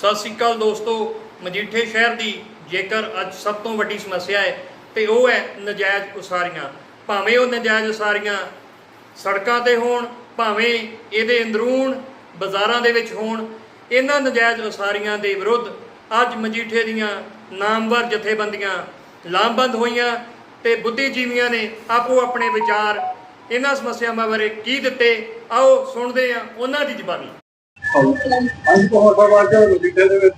ਸਤਿ ਸ੍ਰੀ ਅਕਾਲ ਦੋਸਤੋ, ਮਜੀਠੇ ਸ਼ਹਿਰ ਦੀ ਜੇਕਰ ਅੱਜ ਸਭ ਤੋਂ ਵੱਡੀ ਸਮੱਸਿਆ ਹੈ, ਤੇ ਉਹ ਹੈ ਨਜਾਇਜ਼ ਉਸਾਰੀਆਂ। ਭਾਵੇਂ ਉਹ ਨਜਾਇਜ਼ ਉਸਾਰੀਆਂ ਸੜਕਾਂ ਤੇ ਹੋਣ, ਭਾਵੇਂ ਇਹਦੇ ਅੰਦਰੂਨ ਬਾਜ਼ਾਰਾਂ ਦੇ ਵਿੱਚ ਹੋਣ, ਇਹਨਾਂ ਨਜਾਇਜ਼ ਉਸਾਰੀਆਂ ਦੇ ਵਿਰੁੱਧ ਅੱਜ ਮਜੀਠੇ ਦੀਆਂ ਨਾਮਵਰ ਜਥੇਬੰਦੀਆਂ ਲਾਮਬੰਦ ਹੋਈਆਂ ਤੇ ਬੁੱਧੀਜੀਵੀਆਂ ਨੇ ਆਪੋ ਆਪਣੇ ਵਿਚਾਰ ਇਹਨਾਂ ਸਮੱਸਿਆਵਾਂ ਬਾਰੇ ਕੀ ਦਿੱਤੇ, ਆਓ ਸੁਣਦੇ ਹਾਂ ਉਹਨਾਂ ਦੀ ਜ਼ਬਾਨੀ। ਅੱਜ ਬਹੁਤ ਵਾਰ ਜੋ ਲੁਧਿਆਣੇ ਦੇ ਵਿੱਚ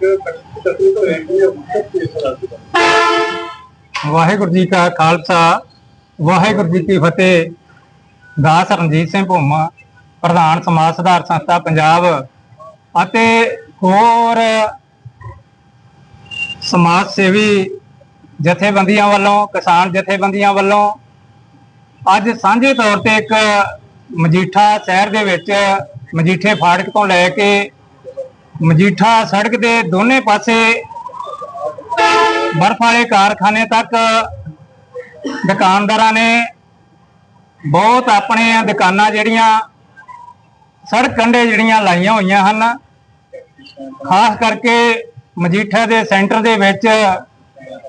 ਤਕਲੀਫ ਹੋ ਰਹੀ ਹੈ ਮੁਕਤ ਕੇਸ ਰਾਜ ਵਾਹਿਗੁਰੂ ਜੀ ਕਾ ਖਾਲਸਾ, ਵਾਹਿਗੁਰੂ ਜੀ ਕੀ ਫਤਿਹ। ਦਾਸ ਰਣਜੀਤ ਸਿੰਘ ਭੁੰਮਾ, ਪ੍ਰਧਾਨ ਸਮਾਜ ਸੁਧਾਰ ਸੰਸਥਾ ਪੰਜਾਬ ਅਤੇ ਹੋਰ ਸਮਾਜ ਸੇਵੀ ਜਥੇਬੰਦੀਆਂ ਵੱਲੋਂ, ਕਿਸਾਨ ਜਥੇਬੰਦੀਆਂ ਵੱਲੋਂ ਅੱਜ ਸਾਂਝੇ ਤੌਰ ਤੇ ਇੱਕ ਮਜੀਠਾ ਸ਼ਹਿਰ ਦੇ ਵਿੱਚ ਮਜੀਠੇ ਫਾਟਕ ਤੋਂ ਲੈ ਕੇ ਮਜੀਠਾ ਸੜਕ ਦੇ ਦੋਨੇ ਪਾਸੇ ਬਰਫ ਵਾਲੇ ਕਾਰਖਾਨੇ ਤੱਕ ਦੁਕਾਨਦਾਰਾਂ ਨੇ ਬਹੁਤ ਆਪਣੀਆਂ ਦੁਕਾਨਾਂ ਜਿਹੜੀਆਂ, ਸੜਕ ਕੰਢੇ ਜਿਹੜੀਆਂ ਲਾਈਆਂ ਹੋਈਆਂ ਹਨ। ਖਾਸ ਕਰਕੇ ਮਜੀਠਾ ਦੇ ਸੈਂਟਰ ਦੇ ਵਿੱਚ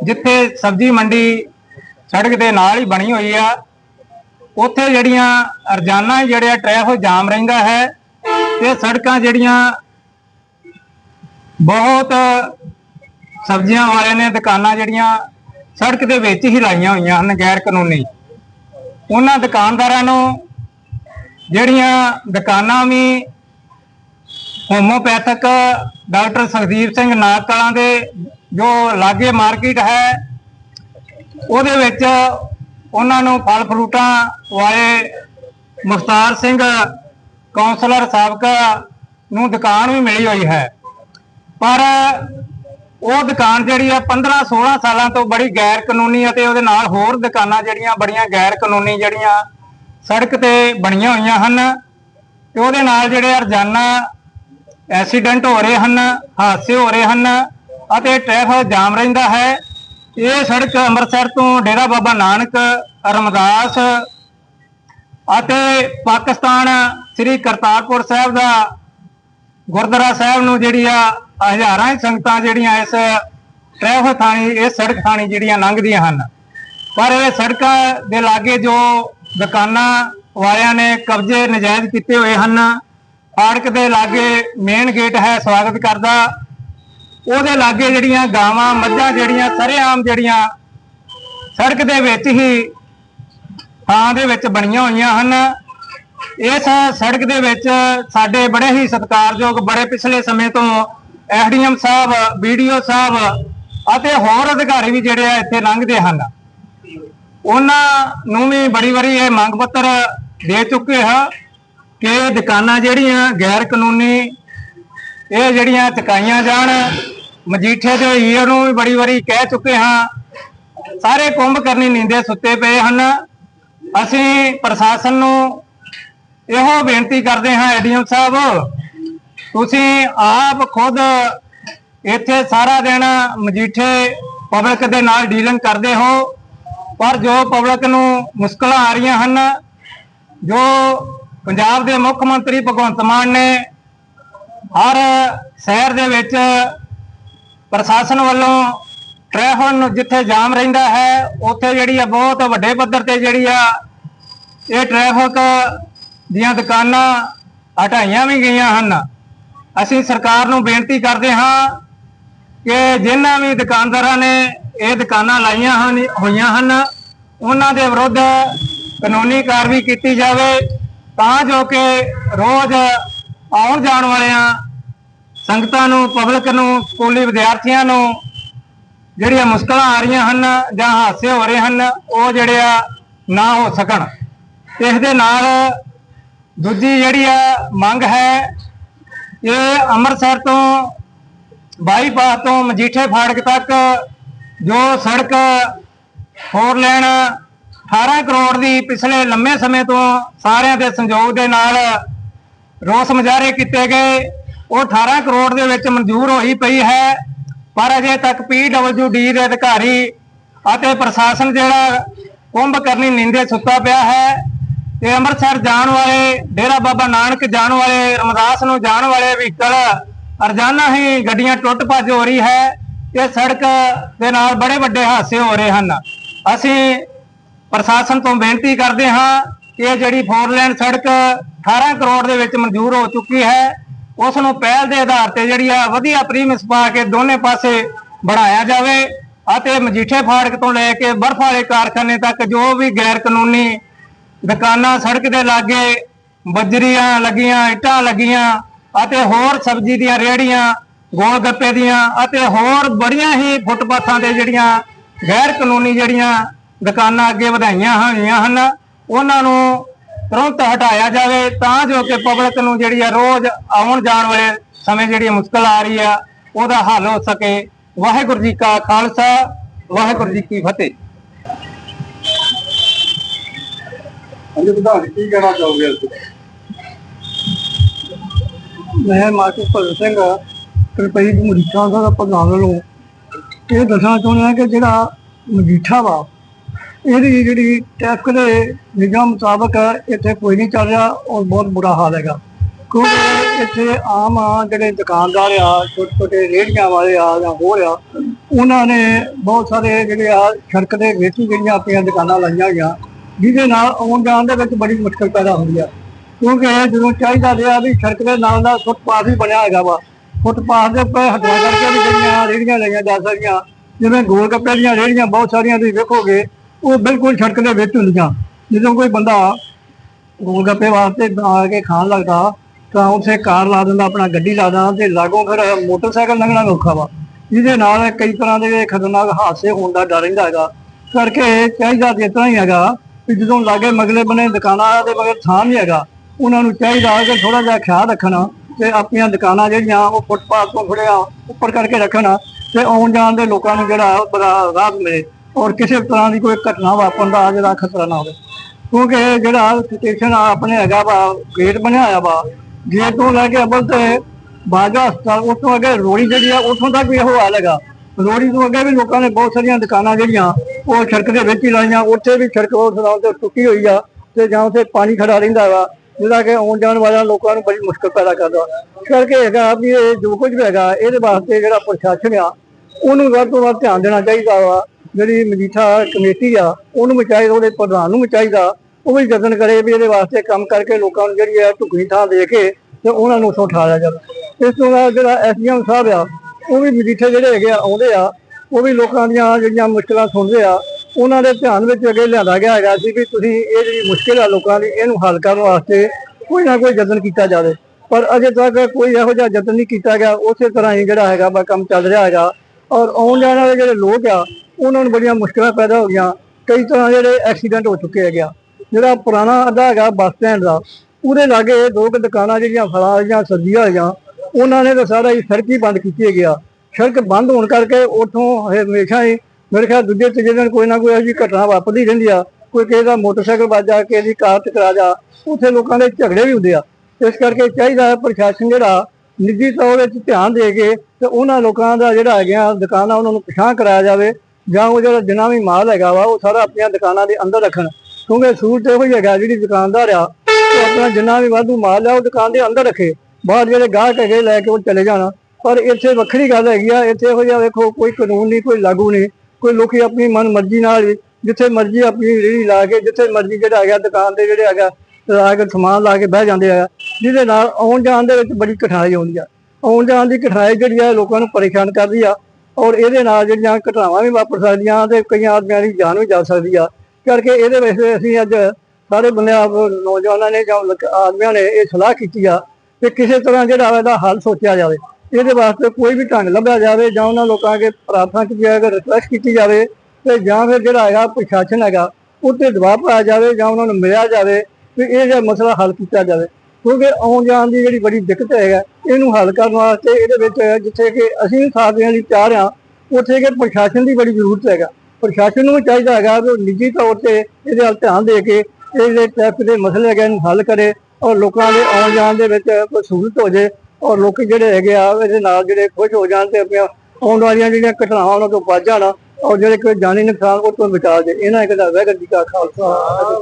ਜਿੱਥੇ ਸਬਜ਼ੀ ਮੰਡੀ ਸੜਕ ਦੇ ਨਾਲ ਹੀ ਬਣੀ ਹੋਈ ਆ, ਉੱਥੇ ਜਿਹੜੀਆਂ ਰੋਜ਼ਾਨਾ ਹੀ ਜਿਹੜਾ ਟ੍ਰੈਫਿਕ ਜਾਮ ਰਹਿੰਦਾ ਹੈ ਤੇ ਸੜਕਾਂ ਜਿਹੜੀਆਂ ਬਹੁਤ ਸਬਜ਼ੀਆਂ ਵਾਲਿਆਂ ਨੇ, ਦੁਕਾਨਾਂ ਜਿਹੜੀਆਂ ਸੜਕ ਦੇ ਵਿੱਚ ਹੀ ਲਾਈਆਂ ਹੋਈਆਂ ਹਨ ਗੈਰ ਕਾਨੂੰਨੀ। ਉਹਨਾਂ ਦੁਕਾਨਦਾਰਾਂ ਨੂੰ ਜਿਹੜੀਆਂ ਦੁਕਾਨਾਂ ਵੀ ਹੋਮੋਪੈਥਿਕ ਡਾਕਟਰ ਸੁਖਦੀਪ ਸਿੰਘ ਨਾਗ ਕਲਾਂ ਦੇ ਜੋ ਲਾਗੇ ਮਾਰਕੀਟ ਹੈ, ਉਹਦੇ ਵਿੱਚ ਉਹਨਾਂ ਨੂੰ ਫਲ ਫਰੂਟਾਂ ਵਾਲੇ ਮੁਖਤਾਰ ਸਿੰਘ ਕਾਉਂਸਲਰ ਸਾਬਕਾ ਨੂੰ ਦੁਕਾਨ ਵੀ ਮਿਲੀ ਹੋਈ ਹੈ। ਪਰ ਉਹ ਦੁਕਾਨ ਜਿਹੜੀ ਆ 15 16 ਸਾਲਾਂ ਤੋਂ ਬੜੀ ਗੈਰ ਕਾਨੂੰਨੀ ਅਤੇ ਉਹਦੇ ਨਾਲ ਹੋਰ ਦੁਕਾਨਾਂ ਜਿਹੜੀਆਂ ਬੜੀਆਂ ਗੈਰ ਕਾਨੂੰਨੀ ਜਿਹੜੀਆਂ ਸੜਕ ਤੇ ਬਣੀਆਂ ਹੋਈਆਂ ਹਨ ਤੇ ਉਹਦੇ ਨਾਲ ਜਿਹੜੇ ਰੋਜ਼ਾਨਾ ਐਕਸੀਡੈਂਟ ਹੋ ਰਹੇ ਹਨ, ਹਾਦਸੇ ਹੋ ਰਹੇ ਹਨ ਅਤੇ ਟ੍ਰੈਫਿਕ ਜਾਮ ਰਹਿੰਦਾ ਹੈ। ਇਹ ਸੜਕ ਅੰਮ੍ਰਿਤਸਰ ਤੋਂ ਡੇਰਾ ਬਾਬਾ ਨਾਨਕ, ਰਮਦਾਸ ਅਤੇ ਪਾਕਿਸਤਾਨ ਸ੍ਰੀ ਕਰਤਾਰਪੁਰ ਸਾਹਿਬ ਦਾ ਗੁਰਦੁਆਰਾ ਸਾਹਿਬ ਨੂੰ ਜਿਹੜੀ ਆ ਹਜ਼ਾਰਾਂ ਹੀ ਸੰਗਤਾਂ ਜਿਹੜੀਆਂ ਇਸ ਟ੍ਰੈਫਿਕ ਥਾਣੀ ਇਹ ਸੜਕ ਥਾਣੀ ਜਿਹੜੀਆਂ ਲੰਘਦੀਆਂ ਹਨ। ਪਰ ਇਹ ਸੜਕਾਂ ਦੇ ਲਾਗੇ ਜੋ ਦੁਕਾਨਾਂ ਵਾਲਿਆਂ ਨੇ ਕਬਜ਼ੇ ਨਜਾਇਜ਼ ਕੀਤੇ ਹੋਏ ਹਨ ਫਾੜਕ ਦੇ ਲਾਗੇ ਮੇਨ ਗੇਟ ਹੈ ਸਵਾਗਤ ਕਰਦਾ। ਉਹਦੇ ਲਾਗੇ ਜਿਹੜੀਆਂ ਗਾਵਾਂ, ਮੱਝਾਂ ਜਿਹੜੀਆਂ, ਸਰੇਆਮ ਜਿਹੜੀਆਂ ਸੜਕ ਦੇ ਵਿੱਚ ਹੀ ਥਾਂ ਦੇ ਵਿੱਚ ਬਣੀਆਂ ਹੋਈਆਂ ਹਨ। ਇਸ ਸੜਕ ਦੇ ਵਿੱਚ ਸਾਡੇ ਬੜੇ ਹੀ ਸਤਿਕਾਰਯੋਗ, ਬੜੇ ਪਿਛਲੇ ਸਮੇਂ ਤੋਂ ਐਸਡੀਐਮ ਸਾਹਿਬ ਵੀਡੀਓ ਸਾਹਿਬ ਅਤੇ ਹੋਰ ਅਧਿਕਾਰੀ ਵੀ ਜਿਹੜੇ ਆ ਇੱਥੇ ਲੰਘਦੇ ਹਨ। ਉਹਨਾਂ ਨੂੰ ਵੀ ਬੜੀ ਵਾਰੀ ਇਹ ਮੰਗ ਪੱਤਰ ਦੇ ਚੁੱਕੇ ਹਾਂ ਕਿ ਦੁਕਾਨਾਂ ਜਿਹੜੀਆਂ ਗੈਰ ਕਾਨੂੰਨੀ, ਇਹ ਜਿਹੜੀਆਂ ਚਕਾਈਆਂ ਜਾਣ। ਮਜੀਠੇ ਦੇ ਈਓ ਨੂੰ ਵੀ ਬੜੀ ਵਾਰੀ ਕਹਿ ਚੁੱਕੇ ਹਾਂ। ਸਾਰੇ ਕੁੰਭ ਕਰਨੀ ਨੀਂਦੇ ਸੁੱਤੇ ਪਏ ਹਨ। ਅਸੀਂ ਪ੍ਰਸ਼ਾਸਨ ਨੂੰ ਇਹੋ ਬੇਨਤੀ ਕਰਦੇ ਹਾਂ ਐਡੀਐਮ ਸਾਹਿਬ, ਤੁਸੀਂ ਆਪ ਖੁਦ ਇੱਥੇ ਸਾਰਾ ਦਿਨ ਮਜੀਠੇ ਪਬਲਿਕ ਦੇ ਨਾਲ ਡੀਲਿੰਗ ਕਰਦੇ ਹੋ, ਪਰ ਜੋ ਪਬਲਿਕ ਨੂੰ ਮੁਸ਼ਕਲਾਂ ਆ ਰਹੀਆਂ ਹਨ, ਜੋ ਪੰਜਾਬ ਦੇ ਮੁੱਖ ਮੰਤਰੀ ਭਗਵੰਤ ਮਾਨ ਨੇ ਹਰ ਸ਼ਹਿਰ ਦੇ ਵਿੱਚ ਪ੍ਰਸ਼ਾਸਨ ਵੱਲੋਂ ਟ੍ਰੈਫਿਕ ਨੂੰ ਜਿੱਥੇ ਜਾਮ ਰਹਿੰਦਾ ਹੈ, ਉੱਥੇ ਜਿਹੜੀ ਆ ਬਹੁਤ ਵੱਡੇ ਪੱਧਰ ਤੇ ਜਿਹੜੀ ਆ ਇਹ ਟ੍ਰੈਫਿਕ ਦੀਆਂ ਦੁਕਾਨਾਂ ਹਟਾਈਆਂ ਵੀ ਗਈਆਂ ਹਨ। ਅਸੀਂ ਸਰਕਾਰ ਨੂੰ ਬੇਨਤੀ ਕਰਦੇ ਹਾਂ ਕਿ ਜਿਨ੍ਹਾਂ ਵੀ ਦੁਕਾਨਦਾਰਾਂ ਨੇ ਇਹ ਦੁਕਾਨਾਂ ਲਾਈਆਂ ਹਨ, ਹੋਈਆਂ ਹਨ, ਉਹਨਾਂ ਦੇ ਵਿਰੁੱਧ ਕਾਨੂੰਨੀ ਕਾਰਵਾਈ ਕੀਤੀ ਜਾਵੇ ਤਾਂ ਜੋ ਕਿ ਰੋਜ਼ ਆਉਣ ਜਾਣ ਵਾਲਿਆਂ, ਸੰਗਤਾਂ ਨੂੰ, ਪਬਲਿਕ ਨੂੰ, ਸਕੂਲੀ ਵਿਦਿਆਰਥੀਆਂ ਨੂੰ ਜਿਹੜੀਆਂ ਮੁਸ਼ਕਲਾਂ ਆ ਰਹੀਆਂ ਹਨ ਜਾਂ ਹਾਦਸੇ ਹੋ ਰਹੇ ਹਨ, ਉਹ ਜਿਹੜੇ ਆ ਨਾ ਹੋ ਸਕਣ। ਇਸ ਦੇ ਨਾਲ ਦੂਜੀ ਜਿਹੜੀ ਆ ਮੰਗ ਹੈ, ਇਹ ਅੰਮ੍ਰਿਤਸਰ ਤੋਂ ਬਾਈਪਾਸ ਤੋਂ ਮਜੀਠੇ ਫਾੜਕ ਤੱਕ ਜੋ ਸੜਕ ਫੋਰ ਲੈਣ 18 ਕਰੋੜ ਦੀ ਪਿਛਲੇ ਲੰਮੇ ਸਮੇਂ ਤੋਂ ਸਾਰਿਆਂ ਦੇ ਸੰਯੋਗ ਦੇ ਨਾਲ ਰੋਸ ਮੁਜ਼ਾਹਰੇ ਕੀਤੇ ਗਏ। ਉਹ 18 ਕਰੋੜ ਦੇ ਵਿੱਚ ਮਨਜ਼ੂਰ ਹੋਈ ਪਈ ਹੈ, ਪਰ ਅਜੇ ਤੱਕ ਪੀਡਬਲਯੂਡੀ ਦੇ ਅਧਿਕਾਰੀ ਅਤੇ ਪ੍ਰਸ਼ਾਸਨ ਜਿਹੜਾ ਕੁੰਭ ਕਰਨੀ ਨਿੰਦੇ ਸੁੱਤਾ ਪਿਆ ਹੈ। ਤੇ ਅੰਮ੍ਰਿਤਸਰ ਜਾਣ ਵਾਲੇ, ਡੇਰਾ ਬਾਬਾ ਨਾਨਕ ਜਾਣ ਵਾਲੇ, ਰਮਦਾਸ ਨੂੰ ਜਾਣ ਵਾਲੇ ਵਹੀਕਲ ਰੋਜ਼ਾਨਾ ਹੀ ਗੱਡੀਆਂ ਟੁੱਟ ਭੱਜ ਹੋ ਰਹੀ ਹੈ ਇਹ ਸੜਕ ਦੇ ਨਾਲ ਬੜੇ ਵੱਡੇ ਹਾਦਸੇ ਹੋ ਰਹੇ ਹਨ। ਅਸੀਂ ਪ੍ਰਸ਼ਾਸਨ ਤੋਂ ਬੇਨਤੀ ਕਰਦੇ ਹਾਂ ਕਿ ਇਹ ਜਿਹੜੀ ਫੋਰ ਲੇਨ ਸੜਕ 18 ਕਰੋੜ ਦੇ ਵਿੱਚ ਮਨਜ਼ੂਰ ਹੋ ਚੁੱਕੀ ਹੈ ਉਸ ਨੂੰ ਪਹਿਲ ਦੇ ਆਧਾਰ ਤੇ ਜਿਹੜੀ ਆ ਵਧੀਆ ਪ੍ਰੀਮਿਸ ਪਾ ਕੇ ਦੋਨੇ ਪਾਸੇ ਬਣਾਇਆ ਜਾਵੇ ਅਤੇ ਮਜੀਠੇ ਫਾੜਕ ਤੋਂ ਲੈ ਕੇ ਬਰਫ ਵਾਲੇ ਕਾਰਖਾਨੇ ਤੱਕ ਜੋ ਵੀ ਗੈਰ ਕਾਨੂੰਨੀ ਦੁਕਾਨਾਂ ਸੜਕ ਦੇ ਲਾਗੇ ਬਜਰੀਆਂ ਲੱਗੀਆਂ, ਇੱਟਾਂ ਲੱਗੀਆਂ ਅਤੇ ਹੋਰ ਸਬਜ਼ੀ ਦੀਆਂ ਰੇਹੜੀਆਂ ਗੋਲ ਗੱਪੇ ਦੀਆਂ ਅਤੇ ਹੋਰ ਬੜੀਆਂ ਹੀ ਫੁੱਟਪਾਥਾਂ ਤੇ ਜਿਹੜੀਆਂ ਗੈਰ ਕਾਨੂੰਨੀ ਜਿਹੜੀਆਂ ਦੁਕਾਨਾਂ ਅੱਗੇ ਵਧਾਈਆਂ ਹੋਈਆਂ ਹਨ, ਉਹਨਾਂ ਨੂੰ ਤੁਰੰਤ ਹਟਾਇਆ ਜਾਵੇ ਤਾਂ ਜੋ ਕਿ ਪਬਲਿਕ ਨੂੰ ਜਿਹੜੀ ਆ ਰੋਜ਼ ਆਉਣ ਜਾਣ ਵਾਲੇ ਸਮੇਂ ਜਿਹੜੀ ਮੁਸ਼ਕਲ ਆ ਰਹੀ ਆ, ਉਹਦਾ ਹੱਲ ਹੋ ਸਕੇ। ਵਾਹਿਗੁਰੂ ਜੀ ਕਾ ਖਾਲਸਾ, ਵਾਹਿਗੁਰੂ ਜੀ ਕੀ ਫਤਿਹ। ਹਾਂਜੀ, ਪ੍ਰਧਾਨ ਕੀ ਕਹਿਣਾ ਚਾਹੋਗੇ ਇਸ ਮੈਂ ਮਾਸਟਰ ਭਗਤ ਸਿੰਘ ਕਿਰਪਈ ਮਜੀਠਾ ਦਾ ਪ੍ਰਧਾਨ ਵੱਲੋਂ ਇਹ ਦੱਸਣਾ ਚਾਹੁੰਦਾ ਕਿ ਜਿਹੜਾ ਮਜੀਠਾ ਵਾ, ਇਹਦੀ ਜਿਹੜੀ ਟ੍ਰੈਫਿਕ ਦੇ ਨਿਯਮ ਮੁਤਾਬਕ ਇੱਥੇ ਕੋਈ ਨਹੀਂ ਚੱਲ ਰਿਹਾ ਔਰ ਬਹੁਤ ਬੁਰਾ ਹਾਲ ਹੈਗਾ। ਕਿਉਂਕਿ ਇੱਥੇ ਆਮ ਜਿਹੜੇ ਦੁਕਾਨਦਾਰ ਆ ਛੋਟੇ ਛੋਟੇ ਰੇਹੜੀਆਂ ਵਾਲੇ ਆ ਜਾਂ ਹੋਰ ਆ, ਉਹਨਾਂ ਨੇ ਬਹੁਤ ਸਾਰੇ ਜਿਹੜੇ ਆ ਸੜਕ ਦੇ ਵਿੱਚ ਹੀ ਜਿਹੜੀਆਂ ਆਪਣੀਆਂ ਦੁਕਾਨਾਂ ਲਾਈਆਂ ਹੋਈਆਂ। ਜਿਹਦੇ ਨਾਲ ਆਉਣ ਜਾਣ ਦੇ ਵਿੱਚ ਬੜੀ ਮੁਸ਼ਕਲ ਪੈਦਾ ਹੁੰਦੀ ਆ। ਕਿਉਂਕਿ ਜਦੋਂ ਚਾਹੀਦਾ ਰਿਹਾ ਵੀ ਸੜਕ ਦੇ ਨਾਲ ਨਾਲ ਫੁੱਟਪਾਥ ਵੀ ਬਣਿਆ ਹੈਗਾ ਵਾ। ਫੁੱਟਪਾਥ ਦੇ ਉੱਪਰ ਹੱਥਾਂ ਕਰਕੇ ਵੀ ਜਿਹੜੀਆਂ ਰੇਹੜੀਆਂ ਲਾਈਆਂ ਜਾ ਸਕਦੀਆਂ। ਜਿਵੇਂ ਗੋਲ ਗੱਪੇ ਦੀਆਂ ਰੇਹੜੀਆਂ ਬਹੁਤ ਸਾਰੀਆਂ ਤੁਸੀਂ ਵੇਖੋਗੇ, ਉਹ ਬਿਲਕੁਲ ਸੜਕ ਦੇ ਵਿੱਚ ਹੁੰਦੀਆਂ। ਜਦੋਂ ਕੋਈ ਬੰਦਾ ਗੋਲ ਗੱਪੇ ਵਾਸਤੇ ਆ ਕੇ ਖਾਣ ਲੱਗਦਾ, ਤਾਂ ਉੱਥੇ ਕਾਰ ਲਾ ਦਿੰਦਾ, ਆਪਣਾ ਗੱਡੀ ਲਾ ਦਿੰਦਾ ਤੇ ਲਾਗੋਂ ਫਿਰ ਮੋਟਰਸਾਈਕਲ ਲੰਘਣਾ ਵੀ ਔਖਾ ਵਾ। ਜਿਹਦੇ ਨਾਲ ਕਈ ਤਰ੍ਹਾਂ ਦੇ ਖਤਰਨਾਕ ਹਾਦਸੇ ਹੋਣ ਦਾ ਡਰ ਰਹਿੰਦਾ ਹੈਗਾ। ਕਰਕੇ ਚਾਹੀਦਾ ਤੇ ਇਤਨਾ ਹੀ ਹੈਗਾ ਵੀ ਜਦੋਂ ਲਾਗੇ ਮਗਲੇ ਬਨੇ ਦੁਕਾਨਾਂ ਦੇ ਮਗਰ ਥਾਂ ਨਹੀਂ ਹੈਗਾ, ਉਹਨਾਂ ਨੂੰ ਚਾਹੀਦਾ ਕਿ ਥੋੜਾ ਜਿਹਾ ਖਿਆਲ ਰੱਖਣਾ ਤੇ ਆਪਣੀਆਂ ਦੁਕਾਨਾਂ ਜਿਹੜੀਆਂ ਉਹ ਫੁੱਟਪਾਥ ਤੋਂ ਥੋੜ੍ਹਾ ਉੱਪਰ ਕਰਕੇ ਰੱਖਣਾ ਤੇ ਆਉਣ ਜਾਣ ਦੇ ਲੋਕਾਂ ਨੂੰ ਜਿਹੜਾ ਬੜਾ ਰਾਹਤ ਮਿਲੇ ਔਰ ਕਿਸੇ ਤਰ੍ਹਾਂ ਦੀ ਕੋਈ ਘਟਨਾ ਵਾਪਰਨ ਦਾ ਜਿਹੜਾ ਖਤਰਾ ਨਾ ਹੋਵੇ। ਕਿਉਂਕਿ ਜਿਹੜਾ ਸਟੇਸ਼ਨ ਆਪਣੇ ਹੈਗਾ ਵਾ ਗੇਟ ਬਣਿਆ ਹੋਇਆ ਵਾ ਗੇਟ ਤੋਂ ਲੈ ਕੇ ਅਬਲ ਤੇ ਬਾਜਾ ਹਸਪਤਾਲ, ਉੱਥੋਂ ਅੱਗੇ ਰੋੜੀ ਜਿਹੜੀ ਆ, ਉੱਥੋਂ ਤੱਕ ਵੀ ਇਹੋ ਹਾਲ ਹੈਗਾ। ਰੋੜੀ ਤੋਂ ਅੱਗੇ ਵੀ ਲੋਕਾਂ ਨੇ ਬਹੁਤ ਸਾਰੀਆਂ ਦੁਕਾਨਾਂ ਜਿਹੜੀਆਂ, ਉਹ ਸੜਕ ਦੇ ਵਿੱਚ ਹੀ ਲਾਈਆਂ, ਉੱਥੇ ਵੀ ਸੜਕ ਉਸ ਤਰ੍ਹਾਂ ਤੇ ਟੁੱਟੀ ਹੋਈ ਆ ਤੇ ਜਾਂ ਉੱਥੇ ਪਾਣੀ ਖੜਾ ਰਹਿੰਦਾ ਵਾ, ਜਿਹੜਾ ਕਿ ਆਉਣ ਜਾਣ ਵਾਲਿਆਂ ਲੋਕਾਂ ਨੂੰ ਬੜੀ ਮੁਸ਼ਕਲ ਪੈਦਾ ਕਰਦਾ ਇਸ ਕਰਕੇ ਹੈਗਾ ਵੀ ਇਹ ਜੋ ਕੁਝ ਵੀ ਹੈਗਾ, ਇਹਦੇ ਵਾਸਤੇ ਜਿਹੜਾ ਪ੍ਰਸ਼ਾਸਨ ਆ, ਉਹਨੂੰ ਵੱਧ ਤੋਂ ਵੱਧ ਧਿਆਨ ਦੇਣਾ ਚਾਹੀਦਾ ਵਾ। ਜਿਹੜੀ ਮਜੀਠਾ ਕਮੇਟੀ ਆ, ਉਹਨੂੰ ਵੀ ਚਾਹੀਦਾ ਉਹਦੇ ਪ੍ਰਧਾਨ ਨੂੰ ਵੀ ਚਾਹੀਦਾ, ਉਹ ਵੀ ਯਤਨ ਕਰੇ ਵੀ ਇਹਦੇ ਵਾਸਤੇ ਕੰਮ ਕਰਕੇ ਲੋਕਾਂ ਨੂੰ ਜਿਹੜੀ ਹੈ ਢੁਕਵੀਂ ਥਾਂ ਦੇ ਕੇ ਤੇ ਉਹਨਾਂ ਨੂੰ ਉੱਥੋਂ ਉਠਾਇਆ ਜਾਵੇ। ਇਸ ਤੋਂ ਬਾਅਦ ਜਿਹੜਾ ਐਸਡੀਐਮ ਸਾਹਿਬ ਆ ਉਹ ਵੀ ਮਜੀਠੇ ਜਿਹੜੇ ਹੈਗੇ ਆ, ਆਉਂਦੇ ਆ, ਉਹ ਵੀ ਲੋਕਾਂ ਦੀਆਂ ਜਿਹੜੀਆਂ ਮੁਸ਼ਕਲਾਂ ਸੁਣਦੇ ਆ, ਉਹਨਾਂ ਦੇ ਧਿਆਨ ਵਿੱਚ ਅੱਗੇ ਲਿਆਂਦਾ ਗਿਆ ਹੈਗਾ ਸੀ ਵੀ ਤੁਸੀਂ ਇਹ ਜਿਹੜੀ ਮੁਸ਼ਕਲ ਆ ਲੋਕਾਂ ਦੀ, ਇਹਨੂੰ ਹੱਲ ਕਰਨ ਵਾਸਤੇ ਕੋਈ ਨਾ ਕੋਈ ਯਤਨ ਕੀਤਾ ਜਾਵੇ। ਪਰ ਅਜੇ ਤੱਕ ਕੋਈ ਇਹੋ ਜਿਹਾ ਯਤਨ ਨਹੀਂ ਕੀਤਾ ਗਿਆ, ਉਸੇ ਤਰ੍ਹਾਂ ਹੀ ਜਿਹੜਾ ਹੈਗਾ ਵਾ ਕੰਮ ਚੱਲ ਰਿਹਾ ਹੈਗਾ। ਔਰ ਆਉਣ ਜਾਣ ਵਾਲੇ ਜਿਹੜੇ ਲੋਕ ਆ, ਉਹਨਾਂ ਨੂੰ ਬੜੀਆਂ ਮੁਸ਼ਕਲਾਂ ਪੈਦਾ ਹੋ ਗਈਆਂ। ਕਈ ਤਰ੍ਹਾਂ ਜਿਹੜੇ ਐਕਸੀਡੈਂਟ ਹੋ ਚੁੱਕੇ ਹੈਗੇ ਆ। ਜਿਹੜਾ ਪੁਰਾਣਾ ਅੱਡਾ ਹੈਗਾ ਬੱਸ ਸਟੈਂਡ ਦਾ, ਉਹਦੇ ਲਾਗੇ ਦੋ ਕੁ ਦੁਕਾਨਾਂ ਜਿਹੜੀਆਂ ਫਲਾਂ ਵਾਲੀਆਂ, ਸਬਜ਼ੀਆਂ ਵਾਲੀਆਂ ਉਹਨਾਂ ਨੇ ਤਾਂ ਸਾਰਾ ਹੀ ਸੜਕ ਹੀ ਬੰਦ ਕੀਤੀ ਹੈਗੀ ਆ। ਸੜਕ ਬੰਦ ਹੋਣ ਕਰਕੇ ਉੱਥੋਂ ਹਮੇਸ਼ਾ ਹੀ ਮੇਰੇ ਖਿਆਲ ਦੂਜੇ ਤੀਜੇ ਦਿਨ ਕੋਈ ਨਾ ਕੋਈ ਇਹੋ ਜਿਹੀ ਘਟਨਾ ਵਾਪਰਦੀ ਰਹਿੰਦੀ ਆ। ਕੋਈ ਕਿਸੇ ਦਾ ਮੋਟਰਸਾਈਕਲ ਵੱਜ ਜਾ, ਕਿਸੇ ਦੀ ਕਾਰ ਟਕਰਾ ਜਾ, ਉੱਥੇ ਲੋਕਾਂ ਦੇ ਝਗੜੇ ਵੀ ਹੁੰਦੇ ਆ। ਇਸ ਕਰਕੇ ਚਾਹੀਦਾ ਹੈ ਪ੍ਰਸ਼ਾਸਨ ਜਿਹੜਾ ਨਿੱਜੀ ਤੌਰ 'ਤੇ ਧਿਆਨ ਦੇ ਕੇ ਤੇ ਉਹਨਾਂ ਲੋਕਾਂ ਦਾ ਜਿਹੜਾ ਹੈਗਾ ਦੁਕਾਨਾਂ ਉਹਨਾਂ ਨੂੰ ਪਛਾਣ ਕਰਾਇਆ ਜਾਵੇ ਜਾਂ ਉਹ ਜਿਹੜਾ ਜਿੰਨਾ ਵੀ ਮਾਲ ਹੈਗਾ ਵਾ, ਉਹ ਸਾਰਾ ਆਪਣੀਆਂ ਦੁਕਾਨਾਂ ਦੇ ਅੰਦਰ ਰੱਖਣ। ਕਿਉਂਕਿ ਸਹੂਲਤ ਇਹੋ ਹੀ ਹੈਗਾ ਜਿਹੜੀ ਦੁਕਾਨਦਾਰ ਆ, ਉਹ ਆਪਣਾ ਜਿੰਨਾ ਵੀ ਵਾਧੂ ਮਾਲ ਆ, ਉਹ ਦੁਕਾਨ ਦੇ ਅੰਦਰ ਰੱਖੇ। ਬਾਹਰ ਜਿਹੜੇ ਗਾਹਕ ਹੈਗੇ ਲੈ ਕੇ ਉਹ ਚਲੇ ਜਾਣਾ। ਪਰ ਇੱਥੇ ਵੱਖਰੀ ਗੱਲ ਹੈਗੀ ਆ, ਇੱਥੇ ਇਹੋ ਜਿਹਾ ਵੇਖੋ, ਕੋਈ ਕਾਨੂੰਨ ਨਹੀਂ, ਕੋਈ ਲਾਗੂ ਨਹੀਂ। ਕੋਈ ਲੋਕੀ ਆਪਣੀ ਮਨ ਮਰਜ਼ੀ ਨਾਲ ਹੀ, ਜਿੱਥੇ ਮਰਜ਼ੀ ਆਪਣੀ ਰੇਹੜੀ ਲਾ ਕੇ, ਜਿੱਥੇ ਮਰਜ਼ੀ ਜਿਹੜਾ ਹੈਗਾ, ਦੁਕਾਨ ਤੇ ਜਿਹੜੇ ਹੈਗਾ, ਲਾ ਕੇ, ਸਮਾਨ ਲਾ ਕੇ ਬਹਿ ਜਾਂਦੇ ਆ। ਜਿਹਦੇ ਨਾਲ ਆਉਣ ਜਾਣ ਦੇ ਵਿੱਚ ਬੜੀ ਕਠਿਨਾਈ ਆਉਂਦੀ ਆ। ਆਉਣ ਜਾਣ ਦੀ ਕਠਿਨਾਈ ਜਿਹੜੀ ਆ ਲੋਕਾਂ ਨੂੰ ਪਰੇਸ਼ਾਨ ਕਰਦੀ ਆ। ਔਰ ਇਹਦੇ ਨਾਲ ਜਿਹੜੀਆਂ ਘਟਨਾਵਾਂ ਵੀ ਵਾਪਰ ਸਕਦੀਆਂ, ਤੇ ਕਈਆਂ ਆਦਮੀਆਂ ਦੀ ਜਾਨ ਵੀ ਜਾ ਸਕਦੀ ਆ। ਕਰਕੇ ਇਹਦੇ ਵਿੱਚ ਅਸੀਂ ਅੱਜ ਸਾਰੇ ਬੰਦੇ ਆਪ, ਨੌਜਵਾਨਾਂ ਨੇ ਜਾਂ ਲੋਕ- ਆਦਮੀਆਂ ਨੇ ਇਹ ਸਲਾਹ ਕੀਤੀ ਆ ਕਿ ਕਿਸੇ ਤਰ੍ਹਾਂ ਜਿਹੜਾ ਵਾ ਇਹਦਾ ਹੱਲ ਸੋਚਿਆ ਜਾਵੇ। ਇਹਦੇ ਵਾਸਤੇ ਕੋਈ ਵੀ ਢੰਗ ਲੱਭਿਆ ਜਾਵੇ ਜਾਂ ਉਹਨਾਂ ਲੋਕਾਂ ਅੱਗੇ ਪ੍ਰਾਰਥਨਾ ਕੀਤੀ ਜਾਵੇ, ਰਿਕੁਐਸਟ ਕੀਤੀ ਜਾਵੇ ਤੇ ਜਾਂ ਫਿਰ ਜਿਹੜਾ ਹੈਗਾ ਪ੍ਰਸ਼ਾਸਨ ਹੈਗਾ, ਉੱਤੇ ਦਬਾਅ ਪਾਇਆ ਜਾਵੇ ਜਾਂ ਉਹਨਾਂ ਨੂੰ ਮਿਲਿਆ ਜਾਵੇ ਵੀ ਇਹ ਜਿਹੜਾ ਮਸਲਾ ਹੱਲ ਕੀਤਾ ਜਾਵੇ। ਕਿਉਂਕਿ ਆਉਣ ਜਾਣ ਦੀ ਜਿਹੜੀ ਬੜੀ ਦਿੱਕਤ ਹੈਗਾ, ਇਹਨੂੰ ਹੱਲ ਕਰਨ ਵਾਸਤੇ ਇਹਦੇ ਵਿੱਚ ਜਿੱਥੇ ਕਿ ਅਸੀਂ ਸਾਥ ਦੇਣ ਲਈ ਤਿਆਰ ਆ ਉੱਥੇ ਕਿ ਪ੍ਰਸ਼ਾਸਨ ਦੀ ਬੜੀ ਜ਼ਰੂਰਤ ਹੈਗਾ। ਪ੍ਰਸ਼ਾਸਨ ਨੂੰ ਵੀ ਚਾਹੀਦਾ ਹੈਗਾ ਕਿ ਨਿੱਜੀ ਤੌਰ ਤੇ ਇਹਦੇ ਵੱਲ ਧਿਆਨ ਦੇ ਕੇ ਇਹ ਜਿਹੜੇ ਟ੍ਰੈਫਿਕ ਦੇ ਮਸਲੇ ਹੈਗੇ ਇਹਨੂੰ ਹੱਲ ਕਰੇ ਔਰ ਲੋਕਾਂ ਦੇ ਆਉਣ ਜਾਣ ਦੇ ਵਿੱਚ ਕੋਈ ਸਹੂਲਤ ਹੋ ਜਾਏ ਔਰ ਲੋਕ ਜਿਹੜੇ ਹੈਗੇ ਆ, ਇਹਦੇ ਨਾਲ ਜਿਹੜੇ ਖੁਸ਼ ਹੋ ਜਾਣ ਤੇ ਆਪਣੀਆਂ ਆਉਣ ਵਾਲੀਆਂ ਜਿਹੜੀਆਂ ਘਟਨਾਵਾਂ ਉਹਨਾਂ ਤੋਂ ਬਚ ਜਾਣ ਔਰ ਜਿਹੜੇ ਕੋਈ ਜਾਨੀ ਨੁਕਸਾਨ ਉਹ ਤੋਂ ਬਚਾ ਜੇ। ਇਹਨਾਂ ਇੱਕ ਦਾ ਵੈਗਰ ਜੀ ਕਾ ਖਾਲਸਾ।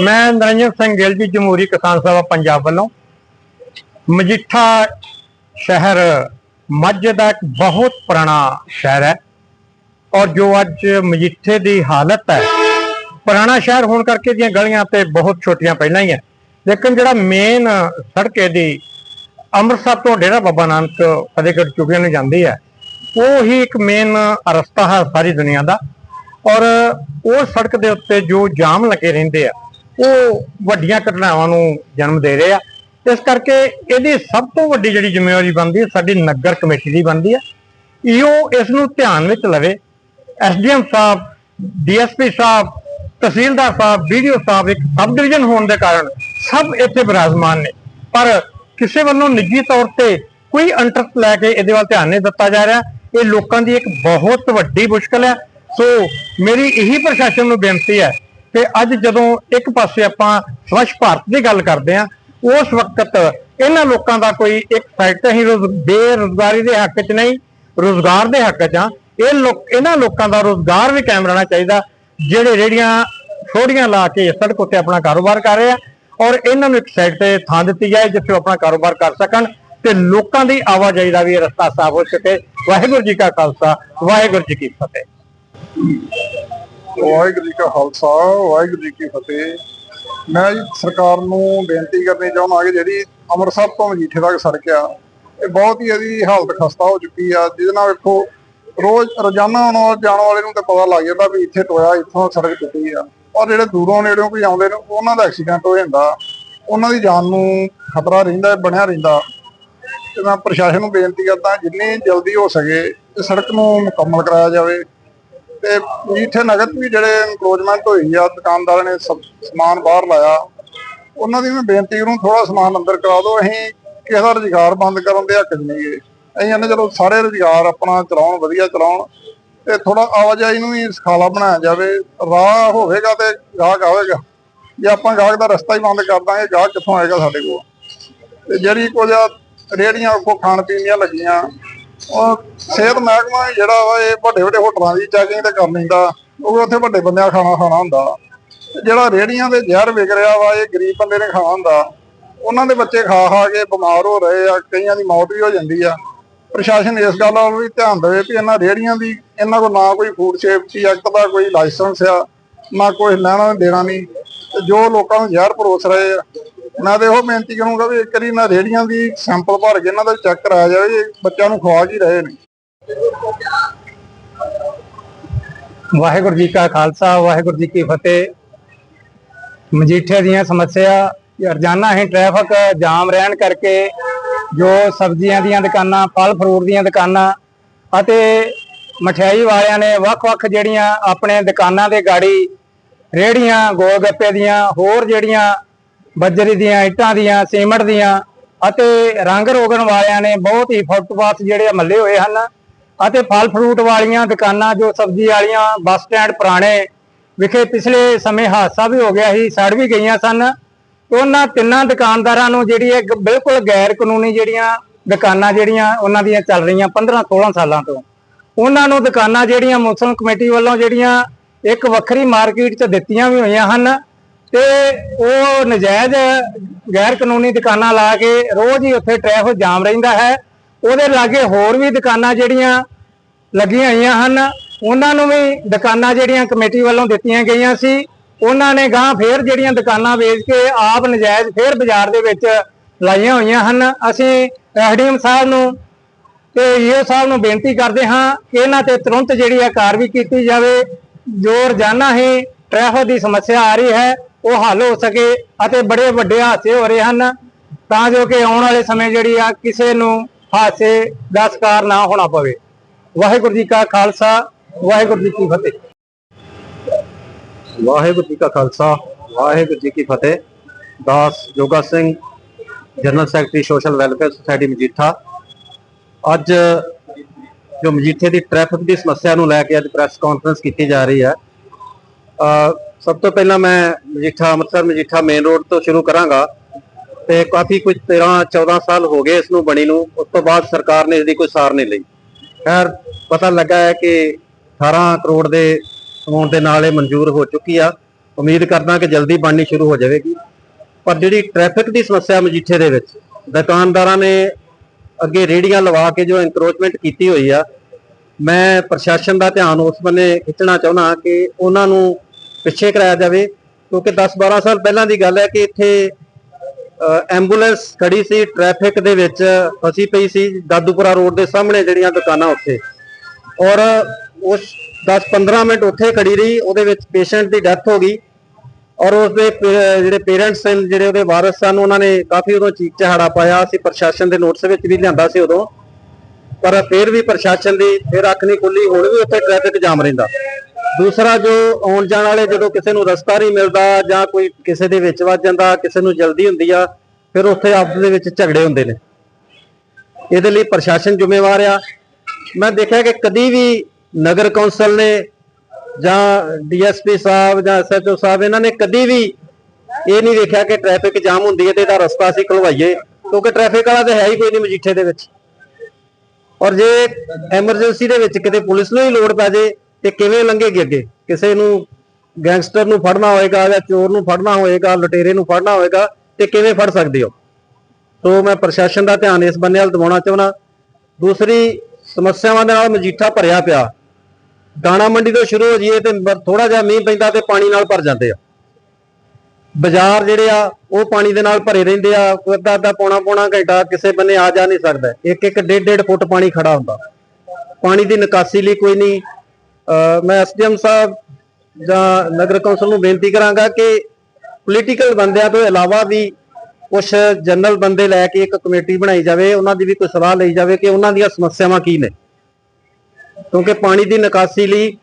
ਮੈਂ ਨਰਿੰਦਰ ਸਿੰਘ ਗਿੱਲ ਜੀ, ਜਮਹੂਰੀ ਕਿਸਾਨ ਸਭਾ ਪੰਜਾਬ ਵੱਲੋਂ ਮਜੀਠਾ ਸ਼ਹਿਰ ਮੱਝ ਦਾ ਇੱਕ ਬਹੁਤ ਪੁਰਾਣਾ ਸ਼ਹਿਰ ਹੈ ਔਰ ਜੋ ਅੱਜ ਮਜੀਠੇ ਦੀ ਹਾਲਤ ਹੈ ਪੁਰਾਣਾ ਸ਼ਹਿਰ ਹੋਣ ਕਰਕੇ ਦੀਆਂ ਗਲੀਆਂ ਤੇ ਬਹੁਤ ਛੋਟੀਆਂ ਪਹਿਲਾਂ ਹੀ ਹੈ ਲੇਕਿਨ ਜਿਹੜਾ ਮੇਨ ਸੜਕ ਇਹਦੀ ਅੰਮ੍ਰਿਤਸਰ ਤੋਂ ਡੇਰਾ ਬਾਬਾ ਨਾਨਕ ਫਤਿਹਗੜ੍ਹ ਚੁਗੀਆਂ ਨੂੰ ਜਾਂਦੀ ਹੈ ਉਹ ਹੀ ਇੱਕ ਮੇਨ ਰਸਤਾ ਹੈ ਸਾਰੀ ਦੁਨੀਆ ਦਾ। ਔਰ ਉਹ ਸੜਕ ਦੇ ਉੱਤੇ ਜੋ ਜਾਮ ਲੱਗੇ ਰਹਿੰਦੇ ਆ, ਉਹ ਵੱਡੀਆਂ ਘਟਨਾਵਾਂ ਨੂੰ ਜਨਮ ਦੇ ਰਹੇ ਆ। ਇਸ ਕਰਕੇ ਇਹਦੀ ਸਭ ਤੋਂ ਵੱਡੀ ਜਿਹੜੀ ਜ਼ਿੰਮੇਵਾਰੀ ਬਣਦੀ ਹੈ ਸਾਡੀ ਨਗਰ ਕਮੇਟੀ ਦੀ ਬਣਦੀ ਹੈ ਇਹੋ ਇਸ ਨੂੰ ਧਿਆਨ ਵਿੱਚ ਲਵੇ। ਐਸਡੀਐਮ ਸਾਹਿਬ ਡੀਐਸਪੀ ਸਾਹਿਬ ਤਹਿਸੀਲਦਾਰ ਸਾਹਿਬ, ਵੀਡੀਓ ਸਾਹਿਬ ਇੱਕ ਸਬ ਡਿਵੀਜ਼ਨ ਹੋਣ ਦੇ ਕਾਰਨ ਸਭ ਇੱਥੇ ਬਿਰਾਜਮਾਨ ਨੇ। ਪਰ ਕਿਸੇ ਵੱਲੋਂ ਨਿੱਜੀ ਤੌਰ ਤੇ ਕੋਈ ਇੰਟਰਸਟ ਲੈ ਕੇ ਇਹਦੇ ਵੱਲ ਧਿਆਨ ਨਹੀਂ ਦਿੱਤਾ ਜਾ ਰਿਹਾ। ਇਹ ਲੋਕਾਂ ਦੀ ਇੱਕ ਬਹੁਤ ਵੱਡੀ ਮੁਸ਼ਕਲ ਹੈ। ਸੋ ਮੇਰੀ ਇਹੀ ਪ੍ਰਸ਼ਾਸਨ ਨੂੰ ਬੇਨਤੀ ਹੈ ਕਿ ਅੱਜ ਜਦੋਂ ਇੱਕ ਪਾਸੇ ਆਪਾਂ ਸਵੱਛ ਭਾਰਤ ਦੀ ਗੱਲ ਕਰਦੇ ਹਾਂ, ਉਸ ਵਕਤ ਇਹਨਾਂ ਲੋਕਾਂ ਦਾ ਕੋਈ ਇੱਕ ਸਾਈਡ ਤੇ ਹੀ ਰੋਜ਼- ਬੇਰੁਜ਼ਗਾਰੀ ਦੇ ਹੱਕ 'ਚ ਨਹੀਂ, ਰੋਜ਼ਗਾਰ ਦੇ ਹੱਕ 'ਚ ਆ ਇਹ ਲੋਕ, ਇਹਨਾਂ ਲੋਕਾਂ ਦਾ ਰੋਜ਼ਗਾਰ ਵੀ ਕਾਇਮ ਰਹਿਣਾ ਚਾਹੀਦਾ। ਜਿਹੜੇ ਰੇੜੀਆਂ ਛੋੜੀਆਂ ਲਾ ਕੇ ਸੜਕ ਉੱਤੇ ਆਪਣਾ ਕਾਰੋਬਾਰ ਕਰ ਰਹੇ ਆ ਔਰ ਇਹਨਾਂ ਨੂੰ ਇੱਕ ਸਾਈਡ ਤੇ ਥਾਂ ਦਿੱਤੀ ਜਾਏ ਜਿੱਥੇ ਉਹ ਆਪਣਾ ਕਾਰੋਬਾਰ ਕਰ ਸਕਣ ਤੇ ਲੋਕਾਂ ਦੀ ਆਵਾਜਾਈ ਦਾ ਵੀ ਰਸਤਾ ਸਾਫ਼ ਹੋ ਸਕੇ। ਵਾਹਿਗੁਰੂ ਜੀ ਕਾ ਖਾਲਸਾ, ਵਾਹਿਗੁਰੂ ਜੀ ਕੀ ਫਤਿਹ। ਵਾਹਿਗੁਰੂ ਜੀ ਕਾ ਖਾਲਸਾ, ਵਾਹਿਗੁਰੂ ਜੀ ਕੀ ਫਤਿਹ। ਮੈਂ ਸਰਕਾਰ ਨੂੰ ਬੇਨਤੀ ਕਰਨੀ ਚਾਹੁੰਦਾ ਕਿ ਜਿਹੜੀ ਅੰਮ੍ਰਿਤਸਰ ਤੋਂ ਮਜੀਠੇ ਤੱਕ ਸੜਕ ਆ, ਇਹ ਬਹੁਤ ਹੀ ਇਹਦੀ ਹਾਲਤ ਖਸਤਾ ਹੋ ਚੁੱਕੀ ਆ। ਜਿਹਦੇ ਨਾਲ ਵੇਖੋ ਰੋਜ਼ ਰੋਜ਼ਾਨਾ ਆਉਣ ਜਾਣ ਵਾਲੇ ਨੂੰ ਤਾਂ ਪਤਾ ਲੱਗ ਜਾਂਦਾ ਵੀ ਇੱਥੇ ਟੋਇਆ, ਇੱਥੋਂ ਸੜਕ ਟੁੱਟੀ ਆ। ਔਰ ਜਿਹੜੇ ਦੂਰੋਂ ਨੇੜਿਓਂ ਕੋਈ ਆਉਂਦੇ ਨੇ, ਉਹਨਾਂ ਦਾ ਐਕਸੀਡੈਂਟ ਹੋ ਜਾਂਦਾ। ਉਹਨਾਂ ਦੀ ਜਾਨ ਨੂੰ ਖਤਰਾ ਰਹਿੰਦਾ, ਬਣਿਆ ਰਹਿੰਦਾ। ਤੇ ਮੈਂ ਪ੍ਰਸ਼ਾਸਨ ਨੂੰ ਬੇਨਤੀ ਕਰਦਾ, ਜਿੰਨੀ ਜਲਦੀ ਹੋ ਸਕੇ ਇਹ ਸੜਕ ਨੂੰ ਮੁਕੰਮਲ ਕਰਾਇਆ ਜਾਵੇ। ਤੇ ਮੀਠੇ ਨਗਰ ਵੀ ਜਿਹੜੇ ਇਨਕਲੋਜਮੈਂਟ ਹੋਈ ਆ, ਦੁਕਾਨਦਾਰਾਂ ਨੇ ਸਭ ਸਮਾਨ ਬਾਹਰ ਲਾਇਆ। ਉਹਨਾਂ ਦੀ ਮੈਂ ਬੇਨਤੀ ਕਰੂੰ ਥੋੜਾ ਸਮਾਨ ਅੰਦਰ ਕਰਾ ਦਿਓ। ਅਸੀਂ ਕਿਸੇ ਦਾ ਰੁਜ਼ਗਾਰ ਬੰਦ ਕਰਨ ਦੇ ਹੱਕ 'ਚ ਨਹੀਂ ਗਏ ਅਸੀਂ ਕਹਿੰਦੇ ਚਲੋ ਸਾਰੇ ਰੁਜ਼ਗਾਰ ਆਪਣਾ ਚਲਾਉਣ, ਵਧੀਆ ਚਲਾਉਣ, ਤੇ ਥੋੜਾ ਆਵਾਜਾਈ ਨੂੰ ਵੀ ਸਖਾਲਾ ਬਣਾਇਆ ਜਾਵੇ, ਰਾਹ ਹੋਵੇਗਾ ਤੇ ਗਾਹਕ ਆਵੇਗਾ। ਜੇ ਆਪਾਂ ਗਾਹਕ ਦਾ ਰਸਤਾ ਹੀ ਬੰਦ ਕਰ ਦਾਂਗੇ, ਗਾਹਕ ਕਿੱਥੋਂ ਆਏਗਾ ਸਾਡੇ ਕੋਲ? ਤੇ ਜਿਹੜੀ ਕੁਝ ਆ ਰੇੜੀਆਂ ਕੋ ਖਾਣ ਪੀਣ ਦੀਆਂ ਲੱਗੀਆਂ, ਉਹ ਸਿਹਤ ਮਹਿਕਮਾ ਜਿਹੜਾ ਵਾ, ਇਹ ਵੱਡੇ ਵੱਡੇ ਹੋਟਲਾਂ ਦੀ ਚੈਕਿੰਗ ਤੇ ਕਰ ਲੈਂਦਾ, ਉਹ ਉੱਥੇ ਵੱਡੇ ਬੰਦਿਆਂ ਖਾਣਾ ਖਾਣਾ ਹੁੰਦਾ। ਤੇ ਜਿਹੜਾ ਰੇੜੀਆਂ ਦੇ ਜ਼ਹਿਰ ਵਿਕ ਰਿਹਾ ਵਾ, ਇਹ ਗਰੀਬ ਬੰਦੇ ਨੇ ਖਾਣਾ ਹੁੰਦਾ। ਉਹਨਾਂ ਦੇ ਬੱਚੇ ਖਾ ਖਾ ਕੇ ਬਿਮਾਰ ਹੋ ਰਹੇ ਆ, ਕਈਆਂ ਦੀ ਮੌਤ ਵੀ ਹੋ ਜਾਂਦੀ ਆ। ਪ੍ਰਸ਼ਾਸਨ ਇਸ ਗੱਲ ਵੱਲ ਵੀ ਧਿਆਨ ਦੇਵੇ ਕਿ ਇਹਨਾਂ ਰੇੜੀਆਂ ਦੀ, ਇਹਨਾਂ ਕੋਲ ਨਾ ਕੋਈ ਫੂਡ ਸੇਫਟੀ ਐਕਟ ਦਾ ਕੋਈ ਲਾਇਸੈਂਸ ਆ, ਨਾ ਕੋਈ ਲੈਣਾ ਦੇਣਾ ਨਹੀਂ। ਤੇ ਜੋ ਲੋਕਾਂ ਨੂੰ ਜ਼ਹਿਰ ਪਰੋਸ ਰਹੇ ਆ, ਮੈਂ ਤੇ ਇਹੋ ਬੇਨਤੀ ਕਰੂੰਗਾ ਵੀ ਇੱਕ ਵਾਰੀ ਇਹਨਾਂ ਰੇੜੀਆਂ ਦੀ ਸੈਂਪਲ ਭਰ ਕੇ ਇਹਨਾਂ ਦਾ ਚੈੱਕ ਕਰਾਇਆ ਜਾਵੇ ਬੱਚਿਆਂ ਨੂੰ ਖਵਾ ਕੀ ਰਹੇ ਨੇ। ਵਾਹਿਗੁਰੂ ਜੀ ਕਾ ਖਾਲਸਾ, ਵਾਹਿਗੁਰੂ ਜੀ ਕੀ ਫਤਿਹ। ਮਜੀਠੇ ਦੀਆਂ ਸਮੱਸਿਆ, ਰੋਜ਼ਾਨਾ ਹੀ ਟ੍ਰੈਫਿਕ ਜਾਮ ਰਹਿਣ ਕਰਕੇ ਜੋ ਸਬਜ਼ੀਆਂ ਦੀਆਂ ਦੁਕਾਨਾਂ, ਫਲ ਫਰੂਟ ਦੀਆਂ ਦੁਕਾਨਾਂ ਅਤੇ ਮਠਿਆਈ ਵਾਲਿਆਂ ਨੇ ਵੱਖ-ਵੱਖ ਜਿਹੜੀਆਂ ਆਪਣੇ ਦੁਕਾਨਾਂ ਦੇ ਗਾੜੀ ਰੇੜੀਆਂ ਗੋਲ ਗੱਪੇ ਦੀਆਂ, ਹੋਰ ਜਿਹੜੀਆਂ ਬੱਜਰੀ ਦੀਆਂ, ਇੱਟਾਂ ਦੀਆਂ, ਸੀਮਟ ਦੀਆਂ ਅਤੇ ਰੰਗ ਰੋਗਣ ਵਾਲਿਆਂ ਨੇ ਬਹੁਤ ਹੀ ਫੁੱਟਪਾਥ ਜਿਹੜੇ ਮੱਲੇ ਹੋਏ ਹਨ ਅਤੇ ਫਲ ਫਰੂਟ ਵਾਲੀਆਂ ਦੁਕਾਨਾਂ ਜੋ ਸਬਜ਼ੀ ਵਾਲੀਆਂ ਬੱਸ ਸਟੈਂਡ ਪੁਰਾਣੇ ਵਿਖੇ ਪਿਛਲੇ ਸਮੇਂ ਹਾਦਸਾ ਵੀ ਹੋ ਗਿਆ ਸੀ, ਸੜ ਵੀ ਗਈਆਂ ਸਨ ਉਹਨਾਂ ਤਿੰਨਾਂ ਦੁਕਾਨਦਾਰਾਂ ਨੂੰ ਜਿਹੜੀ ਇੱਕ ਬਿਲਕੁਲ ਗੈਰ ਕਾਨੂੰਨੀ ਜਿਹੜੀਆਂ ਦੁਕਾਨਾਂ ਜਿਹੜੀਆਂ ਉਹਨਾਂ ਦੀਆਂ ਚੱਲ ਰਹੀਆਂ 15 16 ਸਾਲਾਂ ਤੋਂ। ਉਹਨਾਂ ਨੂੰ ਦੁਕਾਨਾਂ ਜਿਹੜੀਆਂ ਮੁਸਲਿਮ ਕਮੇਟੀ ਵੱਲੋਂ ਜਿਹੜੀਆਂ ਇੱਕ ਵੱਖਰੀ ਮਾਰਕੀਟ 'ਚ ਦਿੱਤੀਆਂ ਵੀ ਹੋਈਆਂ ਹਨ ਤੇ ਉਹ ਨਜਾਇਜ਼ ਗੈਰ ਕਾਨੂੰਨੀ ਦੁਕਾਨਾਂ ਲਾ ਕੇ ਰੋਜ਼ ਹੀ ਉੱਥੇ ਟ੍ਰੈਫਿਕ ਜਾਮ ਰਹਿੰਦਾ ਹੈ। ਉਹਦੇ ਲਾਗੇ ਹੋਰ ਵੀ ਦੁਕਾਨਾਂ ਜਿਹੜੀਆਂ ਲੱਗੀਆਂ ਹੋਈਆਂ ਹਨ। ਉਹਨਾਂ ਨੂੰ ਵੀ ਦੁਕਾਨਾਂ ਜਿਹੜੀਆਂ ਕਮੇਟੀ ਵੱਲੋਂ ਦਿੱਤੀਆਂ ਗਈਆਂ ਸੀ। ਉਹਨਾਂ ਨੇ ਗਾਂ ਫੇਰ ਜਿਹੜੀਆਂ ਦੁਕਾਨਾਂ ਵੇਚ ਕੇ ਆਪ ਨਜਾਇਜ਼ ਫੇਰ ਬਾਜ਼ਾਰ ਦੇ ਵਿੱਚ ਲਾਈਆਂ ਹੋਈਆਂ ਹਨ। ਅਸੀਂ ਐਸਡੀਐਮ ਸਾਹਿਬ ਨੂੰ ਤੇ ਈਓ ਸਾਹਿਬ ਨੂੰ ਬੇਨਤੀ ਕਰਦੇ ਹਾਂ ਕਿ ਇਹਨਾਂ ਤੇ ਤੁਰੰਤ ਜਿਹੜੀ ਆ ਕਾਰਵਾਈ ਕੀਤੀ ਜਾਵੇ। ਜੋ ਰੋਜ਼ਾਨਾ ਹੀ ਟ੍ਰੈਫਿਕ ਦੀ ਸਮੱਸਿਆ ਆ ਰਹੀ ਹੈ, ਉਹ ਹੱਲ ਹੋ ਸਕੇ ਅਤੇ ਬੜੇ ਵੱਡੇ ਹਾਦਸੇ ਹੋ ਰਹੇ ਹਨ। ਤਾਂ ਜੋ ਕਿ ਆਉਣ ਵਾਲੇ ਸਮੇਂ ਜਿਹੜੀ ਆ ਕਿਸੇ ਨੂੰ ਹਾਦਸੇ ਦਾ ਸ਼ਿਕਾਰ ਨਾ ਹੋਣਾ ਪਵੇ। ਵਾਹਿਗੁਰੂ ਜੀ ਕਾ ਖਾਲਸਾ, ਵਾਹਿਗੁਰੂ ਜੀ ਕੀ ਫਤਿਹ। ਵਾਹਿਗੁਰੂ ਜੀ ਕਾ ਖਾਲਸਾ, ਵਾਹਿਗੁਰੂ ਜੀ ਕੀ ਫਤਿਹ। ਦਾਸ Joga Singh, general secretary social welfare society Majitha. ਅੱਜ ਜੋ ਮਜੀਠੇ ਦੀ ਟ੍ਰੈਫਿਕ ਦੀ ਸਮੱਸਿਆ ਨੂੰ ਲੈ ਕੇ ਅੱਜ ਪ੍ਰੈਸ ਕਾਨਫਰੰਸ ਕੀਤੀ ਜਾ ਰਹੀ ਹੈ। ਸਭ ਤੋਂ ਪਹਿਲਾਂ ਮੈਂ ਮਜੀਠਾ, ਅੰਮ੍ਰਿਤਸਰ ਮਜੀਠਾ ਮੇਨ ਰੋਡ ਤੋਂ ਸ਼ੁਰੂ ਕਰਾਂਗਾ। ਤੇ ਕਾਫੀ ਕੁਝ 13 14 ਸਾਲ ਹੋ ਗਏ ਇਸ ਨੂੰ ਬਣੀ ਨੂੰ। ਉਸ ਤੋਂ ਬਾਅਦ ਸਰਕਾਰ ਨੇ ਇਸ ਦੀ ਕੋਈ ਸਾਰ ਨਹੀਂ ਲਈ। ਖੈਰ, ਪਤਾ ਲੱਗਾ ਹੈ ਕਿ 18 ਕਰੋੜ ਦੇ ਅਮਾਉਂਟ ਦੇ ਨਾਲ ਇਹ ਮਨਜ਼ੂਰ ਹੋ ਚੁੱਕੀ ਆ। ਉਮੀਦ ਕਰਦਾ ਕਿ ਜਲਦੀ ਬਣਨੀ ਸ਼ੁਰੂ ਹੋ ਜਾਵੇਗੀ। ਪਰ ਜਿਹੜੀ ਟ੍ਰੈਫਿਕ ਦੀ ਸਮੱਸਿਆ ਮਜੀਠੇ ਦੇ ਵਿੱਚ ਦੁਕਾਨਦਾਰਾਂ ਨੇ ਅੱਗੇ ਰੇੜੀਆਂ ਲਵਾ ਕੇ ਜੋ ਐਨਕਰੋਚਮੈਂਟ ਕੀਤੀ ਹੋਈ ਆ ਮੈਂ ਪ੍ਰਸ਼ਾਸਨ ਦਾ ਧਿਆਨ ਉਸ ਬੰਨੇ ਖਿੱਚਣਾ ਚਾਹੁੰਦਾ ਕਿ ਉਹਨਾਂ ਨੂੰ ਪਿੱਛੇ ਕਰਾਇਆ ਜਾਵੇ। ਕਿਉਂਕਿ 10-12 ਸਾਲ ਪਹਿਲਾਂ ਦੀ ਗੱਲ ਹੈ ਕਿ ਇੱਥੇ ਅ, ਐਂਬੂਲੈਂਸ ਖੜੀ ਸੀ ਟ੍ਰੈਫਿਕ ਦੇ ਵਿੱਚ ਫਸੀ ਪਈ ਸੀ ਦਾਦੂਪੁਰਾ ਰੋਡ ਦੇ ਸਾਹਮਣੇ ਜਿਹੜੀਆਂ ਦੁਕਾਨਾਂ ਉੱਥੇ। ਔਰ ਉਸ 10-15 ਮਿੰਟ ਉੱਥੇ ਖੜੀ ਰਹੀ, ਉਹਦੇ ਵਿੱਚ ਪੇਸ਼ੈਂਟ ਦੀ ਡੈਥ ਹੋ ਗਈ ਔਰ ਉਸਦੇ ਪੇ- ਜਿਹੜੇ ਪੇਰੈਂਟਸ ਸਨ, ਜਿਹੜੇ ਉਹਦੇ ਵਾਰਸ ਸਨ, ਉਹਨਾਂ ਨੇ ਕਾਫੀ ਉਦੋਂ ਚੀਕ ਚਹਾੜਾ ਪਾਇਆ ਸੀ ਪ੍ਰਸ਼ਾਸਨ ਦੇ ਨੋਟਿਸ ਵਿੱਚ ਵੀ ਲਿਆਂਦਾ ਸੀ ਉਦੋਂ, ਪਰ ਫਿਰ ਵੀ ਪ੍ਰਸ਼ਾਸਨ ਦੀ ਫਿਰ ਅੱਖ ਨਹੀਂ ਖੁੱਲੀ, ਹੁਣ ਵੀ ਉੱਥੇ ਟ੍ਰੈਫਿਕ ਜਾਮ ਰਹਿੰਦਾ। ਦੂਸਰਾ ਜੋ ਆਉਣ ਜਾਣ ਵਾਲੇ ਜਦੋਂ ਕਿਸੇ ਨੂੰ ਰਸਤਾ ਨਹੀਂ ਮਿਲਦਾ ਜਾਂ ਕੋਈ ਕਿਸੇ ਦੇ ਵਿੱਚ ਵੱਜ ਜਾਂਦਾ, ਕਿਸੇ ਨੂੰ ਜਲਦੀ ਹੁੰਦੀ ਆ, ਫਿਰ ਉੱਥੇ ਆਪਸ ਦੇ ਵਿੱਚ ਝਗੜੇ ਹੁੰਦੇ ਨੇ। ਇਹਦੇ ਲਈ ਪ੍ਰਸ਼ਾਸਨ ਜ਼ਿੰਮੇਵਾਰ ਆ। ਮੈਂ ਦੇਖਿਆ ਕਿ ਕਦੀ ਵੀ ਨਗਰ ਕੌਂਸਲ ਨੇ ਜਾਂ ਡੀਐਸਪੀ ਸਾਹਿਬ ਜਾਂ ਐਸਐਚਓ ਸਾਹਿਬ, ਇਹਨਾਂ ਨੇ ਕਦੀ ਵੀ ਇਹ ਨਹੀਂ ਵੇਖਿਆ ਕਿ ਟ੍ਰੈਫਿਕ ਜਾਮ ਹੁੰਦੀ ਹੈ ਤੇ ਇਹਦਾ ਰਸਤਾ ਅਸੀਂ ਖਲਵਾਈਏ, ਕਿਉਂਕਿ ਟ੍ਰੈਫਿਕ ਵਾਲਾ ਤਾਂ ਹੈ ਹੀ ਕੋਈ ਨਹੀਂ ਮਜੀਠੇ ਦੇ ਵਿੱਚ। ਔਰ ਜੇ ਐਮਰਜੈਂਸੀ ਦੇ ਵਿੱਚ ਕਿਤੇ ਪੁਲਿਸ ਨੂੰ ਹੀ ਲੋੜ ਪੈ ਜੇ, ਤੇ ਕਿਵੇਂ ਲੰਘੇਗੀ ਅੱਗੇ? ਕਿਸੇ ਨੂੰ ਗੈਂਗਸਟਰ ਨੂੰ ਫੜਨਾ ਹੋਏਗਾ ਜਾਂ ਚੋਰ ਨੂੰ ਫੜਨਾ ਹੋਏਗਾ, ਲੁਟੇਰੇ ਨੂੰ ਫੜਨਾ ਹੋਏਗਾ, ਤੇ ਕਿਵੇਂ ਫੜ ਸਕਦੇ ਹੋ? ਸੋ ਮੈਂ ਪ੍ਰਸ਼ਾਸਨ ਦਾ ਧਿਆਨ ਇਸ ਬੰਨੇ ਵੱਲ ਦਿਵਾਉਣਾ ਚਾਹੁੰਦਾ। ਦੂਸਰੀ ਸਮੱਸਿਆਵਾਂ ਦੇ ਨਾਲ ਮਜੀਠਾ ਭਰਿਆ ਪਿਆ। ਦਾਣਾ ਮੰਡੀ ਤੋਂ ਸ਼ੁਰੂ ਹੋ ਜਾਈਏ ਤੇ ਥੋੜਾ ਜਿਹਾ ਮੀਂਹ ਪੈਂਦਾ ਤੇ ਪਾਣੀ ਨਾਲ ਭਰ ਜਾਂਦੇ ਆ। ਬਾਜ਼ਾਰ ਜਿਹੜੇ ਆ, ਉਹ ਪਾਣੀ ਦੇ ਨਾਲ ਭਰੇ ਰਹਿੰਦੇ ਆ ਅੱਧਾ ਅੱਧਾ ਪੌਣਾ ਪੌਣਾ ਘੰਟਾ ਕਿਸੇ ਬੰਨੇ ਆ ਜਾ ਨਹੀਂ ਸਕਦਾ। ਇੱਕ ਇੱਕ ਡੇਢ ਡੇਢ ਫੁੱਟ ਪਾਣੀ ਖੜਾ ਹੁੰਦਾ। ਪਾਣੀ ਦੀ ਨਿਕਾਸੀ ਲਈ ਕੋਈ ਨਹੀਂ। ਅਹ ਮੈਂ ਐਸਡੀਐਮ ਸਾਹਿਬ ਜਾਂ ਨਗਰ ਕੌਂਸਲ ਨੂੰ ਬੇਨਤੀ ਕਰਾਂਗਾ ਕਿ ਪੋਲੀਟੀਕਲ ਬੰਦਿਆਂ ਤੋਂ ਇਲਾਵਾ ਵੀ ਕੁਝ ਜਨਰਲ ਬੰਦੇ ਲੈ ਕੇ ਇੱਕ ਕਮੇਟੀ ਬਣਾਈ ਜਾਵੇ, ਉਹਨਾਂ ਦੀ ਵੀ ਕੋਈ ਸਲਾਹ ਲਈ ਜਾਵੇ ਕਿ ਉਹਨਾਂ ਦੀਆਂ ਸਮੱਸਿਆਵਾਂ ਕੀ ਨੇ। ਕਿਉਂਕਿ ਪਾਣੀ ਦੀ ਨਿਕਾਸੀ ਲਈ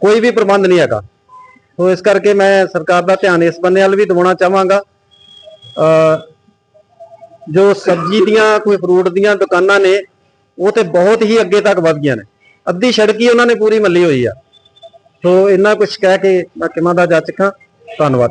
ਕੋਈ ਵੀ ਪ੍ਰਬੰਧ ਨਹੀਂ ਹੈਗਾ। ਸੋ ਇਸ ਕਰਕੇ ਮੈਂ ਸਰਕਾਰ ਦਾ ਧਿਆਨ ਇਸ ਬੰਨੇ ਵੱਲ ਵੀ ਦਿਵਾਉਣਾ ਚਾਹਾਂਗਾ। ਅ, ਜੋ ਸਬਜ਼ੀ ਦੀਆਂ, ਕੋਈ ਫਰੂਟ ਦੀਆਂ ਦੁਕਾਨਾਂ ਨੇ, ਉਹ ਤੇ ਬਹੁਤ ਹੀ ਅੱਗੇ ਤੱਕ ਵਧ ਗਈਆਂ ਨੇ। ਅੱਧੀ ਸੜਕ ਹੀ ਉਹਨਾਂ ਨੇ ਪੂਰੀ ਮੱਲੀ ਹੋਈ ਆ। ਸੋ ਇੰਨਾ ਕੁਝ ਕਹਿ ਕੇ ਮੈਂ ਕਿਮਾਂ ਦਾ ਜਾ ਚੁੱਕਾ। ਧੰਨਵਾਦ।